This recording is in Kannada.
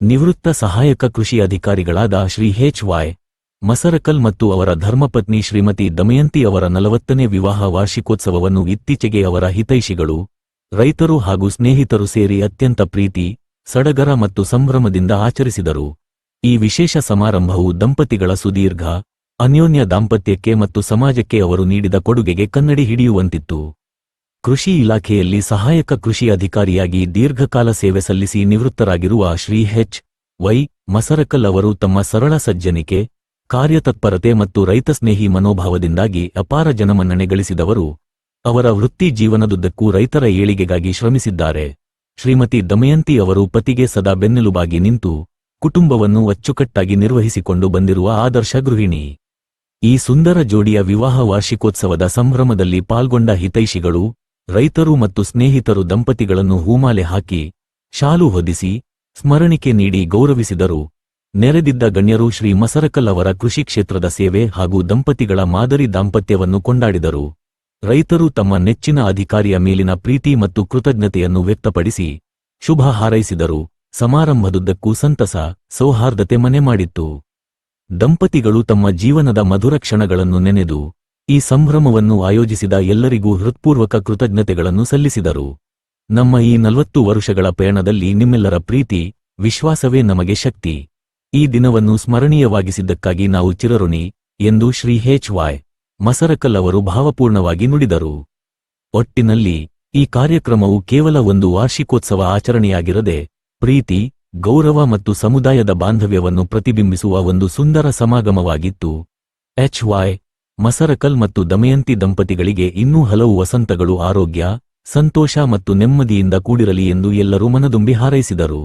ನಿವೃತ್ತ ಸಹಾಯಕ ಕೃಷಿ ಅಧಿಕಾರಿಗಳಾದ ಶ್ರೀ ಹೆಚ್ ವಾಯ್ ಮಸರಕಲ್ ಮತ್ತು ಅವರ ಧರ್ಮಪತ್ನಿ ಶ್ರೀಮತಿ ದಮಯಂತಿ ಅವರ ನಲವತ್ತನೇ ವಿವಾಹ ವಾರ್ಷಿಕೋತ್ಸವವನ್ನು ಇತ್ತೀಚೆಗೆ ಅವರ ಹಿತೈಷಿಗಳು, ರೈತರು ಹಾಗೂ ಸ್ನೇಹಿತರು ಸೇರಿ ಅತ್ಯಂತ ಪ್ರೀತಿ, ಸಡಗರ ಮತ್ತು ಸಂಭ್ರಮದಿಂದ ಆಚರಿಸಿದರು. ಈ ವಿಶೇಷ ಸಮಾರಂಭವು ದಂಪತಿಗಳ ಸುದೀರ್ಘ, ಅನ್ಯೋನ್ಯ ದಾಂಪತ್ಯಕ್ಕೆ ಮತ್ತು ಸಮಾಜಕ್ಕೆ ಅವರು ನೀಡಿದ ಕೊಡುಗೆಗೆ ಕನ್ನಡಿ ಹಿಡಿಯುವಂತಿತ್ತು. ಕೃಷಿ ಇಲಾಖೆಯಲ್ಲಿ ಸಹಾಯಕ ಕೃಷಿ ಅಧಿಕಾರಿಯಾಗಿ ದೀರ್ಘಕಾಲ ಸೇವೆ ಸಲ್ಲಿಸಿ ನಿವೃತ್ತರಾಗಿರುವ ಶ್ರೀ ಹೆಚ್ ವೈ. ಮಸರಕಲ್ ಅವರು ತಮ್ಮ ಸರಳ ಸಜ್ಜನಿಕೆ, ಕಾರ್ಯತತ್ಪರತೆ ಮತ್ತು ರೈತಸ್ನೇಹಿ ಮನೋಭಾವದಿಂದಾಗಿ ಅಪಾರ ಜನಮನ್ನಣೆ ಗಳಿಸಿದವರು ಅವರ ವೃತ್ತಿ ಜೀವನದುದ್ದಕ್ಕೂ ರೈತರ ಏಳಿಗೆಗಾಗಿ ಶ್ರಮಿಸಿದ್ದಾರೆ. ಶ್ರೀಮತಿ ದಮಯಂತಿ ಅವರು ಪತಿಗೆ ಸದಾ ಬೆನ್ನೆಲುಬಾಗಿ ನಿಂತು ಕುಟುಂಬವನ್ನು ಅಚ್ಚುಕಟ್ಟಾಗಿ ನಿರ್ವಹಿಸಿಕೊಂಡು ಬಂದಿರುವ ಆದರ್ಶ ಗೃಹಿಣಿ. ಈ ಸುಂದರ ಜೋಡಿಯ ವಿವಾಹ ವಾರ್ಷಿಕೋತ್ಸವದ ಸಂಭ್ರಮದಲ್ಲಿ ಪಾಲ್ಗೊಂಡ ಹಿತೈಷಿಗಳು ರೈತರು ಮತ್ತು ಸ್ನೇಹಿತರು ದಂಪತಿಗಳನ್ನು ಹೂಮಾಲೆ ಹಾಕಿ ಶಾಲು ಹೊದಿಸಿ ಸ್ಮರಣಿಕೆ ನೀಡಿ ಗೌರವಿಸಿದರು. ನೆರೆದಿದ್ದ ಗಣ್ಯರು ಶ್ರೀ ಮಸರಕಲ್ ಅವರ ಕೃಷಿ ಕ್ಷೇತ್ರದ ಸೇವೆ ಹಾಗೂ ದಂಪತಿಗಳ ಮಾದರಿ ದಾಂಪತ್ಯವನ್ನು ಕೊಂಡಾಡಿದರು. ರೈತರು ತಮ್ಮ ನೆಚ್ಚಿನ ಅಧಿಕಾರಿಯ ಮೇಲಿನ ಪ್ರೀತಿ ಮತ್ತು ಕೃತಜ್ಞತೆಯನ್ನು ವ್ಯಕ್ತಪಡಿಸಿ ಶುಭ ಹಾರೈಸಿದರು. ಸಮಾರಂಭದುದ್ದಕ್ಕೂ ಸಂತಸ, ಸೌಹಾರ್ದತೆ ಮನೆ ಮಾಡಿತ್ತು. ದಂಪತಿಗಳು ತಮ್ಮ ಜೀವನದ ಮಧುರ ಕ್ಷಣಗಳನ್ನು ನೆನೆದು ಈ ಸಂಭ್ರಮವನ್ನು ಆಯೋಜಿಸಿದ ಎಲ್ಲರಿಗೂ ಹೃತ್ಪೂರ್ವಕ ಕೃತಜ್ಞತೆಗಳನ್ನು ಸಲ್ಲಿಸಿದರು. ನಮ್ಮ ಈ ನಲವತ್ತು ವರುಷಗಳ ಪಯಣದಲ್ಲಿ ನಿಮ್ಮೆಲ್ಲರ ಪ್ರೀತಿ, ವಿಶ್ವಾಸವೇ ನಮಗೆ ಶಕ್ತಿ. ಈ ದಿನವನ್ನು ಸ್ಮರಣೀಯವಾಗಿಸಿದ್ದಕ್ಕಾಗಿ ನಾವು ಚಿರಋಣಿ ಎಂದು ಶ್ರೀ ಹೆಚ್ ವಾಯ್ ಮಸರಕಲ್ ಅವರು ಭಾವಪೂರ್ಣವಾಗಿ ನುಡಿದರು. ಒಟ್ಟಿನಲ್ಲಿ ಈ ಕಾರ್ಯಕ್ರಮವು ಕೇವಲ ಒಂದು ವಾರ್ಷಿಕೋತ್ಸವ ಆಚರಣೆಯಾಗಿರದೆ, ಪ್ರೀತಿ, ಗೌರವ ಮತ್ತು ಸಮುದಾಯದ ಬಾಂಧವ್ಯವನ್ನು ಪ್ರತಿಬಿಂಬಿಸುವ ಒಂದು ಸುಂದರ ಸಮಾಗಮವಾಗಿತ್ತು. ಎಚ್ ವೈ ಮಸರಕಲ್ ಮತ್ತು ದಮಯಂತಿ ದಂಪತಿಗಳಿಗೆ ಇನ್ನೂ ಹಲವು ವಸಂತಗಳು ಆರೋಗ್ಯ, ಸಂತೋಷ ಮತ್ತು ನೆಮ್ಮದಿಯಿಂದ ಕೂಡಿರಲಿ ಎಂದು ಎಲ್ಲರೂ ಮನದುಂಬಿ ಹಾರೈಸಿದರು.